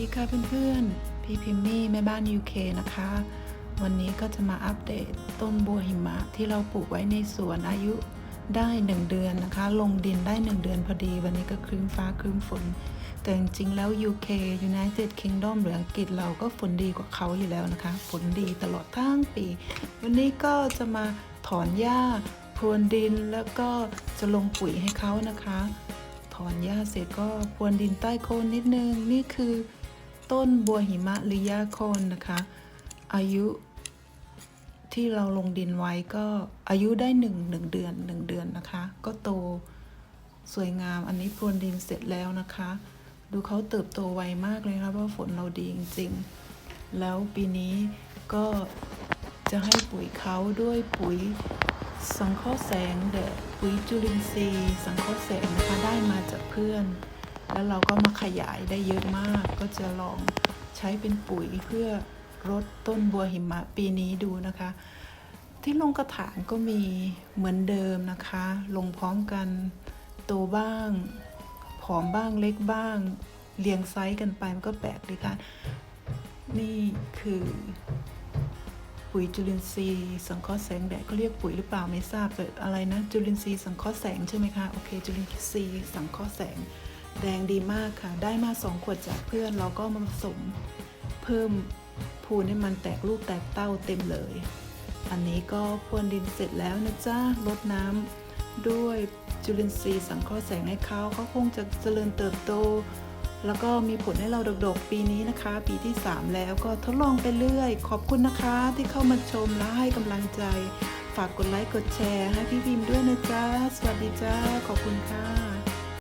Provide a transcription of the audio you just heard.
ดีค่ะเพื่อนๆ พี่พิมมี่แม่บ้าน UK นะคะ วันนี้ก็จะมาอัปเดตต้นบัวหิมะที่เราปลูกไว้ในสวนอายุได้ 1 เดือนนะคะ ลงดินได้ 1 เดือนพอดี วันนี้ก็ครึ้มฟ้าครึ้มฝน แต่จริงๆแล้ว UK United Kingdom หรืออังกฤษเราก็ฝนดีกว่าเขาอยู่แล้วนะคะ ฝนดีตลอดทั้งปี วันนี้ก็จะมาถอนหญ้าพรวนดินแล้วก็จะลงปุ๋ยให้เขานะคะ ถอนหญ้าเสร็จก็พรวนดินใต้โคนนิดนึง นี่คือ ต้นบัวหิมะหรือหญ้าโคนนะคะ อายุที่เราลงดินไว้ก็อายุได้หนึ่งหนึ่งเดือนหนึ่งเดือนนะคะ ก็โตสวยงามอันนี้พรวนดินเสร็จแล้วนะคะ ดูเขาเติบโตไวมากเลยค่ะเพราฝนเราดีจริงๆ แล้วปีนี้ก็จะให้ปุ๋ยเขาด้วยปุ๋ยสังเคราะห์แสงแดดปุ๋ยจุลินทรีย์ สังเคราะห์แสงนะคะได้มาจากเพื่อน แล้วเราก็มาขยายได้เยอะมาก ก็จะลองใช้เป็นปุ๋ยเพื่อรดต้นบัวหิมะปีนี้ดูนะคะ ที่ลงกระถางก็มีเหมือนเดิมนะคะ ลงพร้อมกันโตบ้าง ผอมบ้างเล็กบ้าง เรียงไซส์กันไปมันก็แปลกดีค่ะ นี่คือปุ๋ยจุลินทรีย์สังเคราะห์แสงแดดเขาเรียกปุ๋ยหรือเปล่าไม่ทราบแต่อะไรนะจุลินทรีย์สังเคราะห์แสงใช่ไหมคะโอเคจุลินทรีย์สังเคราะห์แสง แดงดีมากค่ะ ได้มาสองขวดจากเพื่อนเราก็มาผสมเพิ่มพูนให้มันแตกลูกแตกเต้าเต็มเลย อันนี้ก็พรวนดินเสร็จแล้วนะจ๊ะรดน้ำด้วยจุลินทรีย์สังเคราะห์แสงให้เขาเขาคงจะเจริญเติบโต แล้วก็มีผลให้เราดกๆ ปีนี้นะคะ ปีที่ 3 แล้วก็ทดลองไปเรื่อย ขอบคุณนะคะที่เข้ามาชมและให้กำลังใจ ฝากกดไลค์กดแชร์ให้พี่พิมพ์ด้วยนะคะ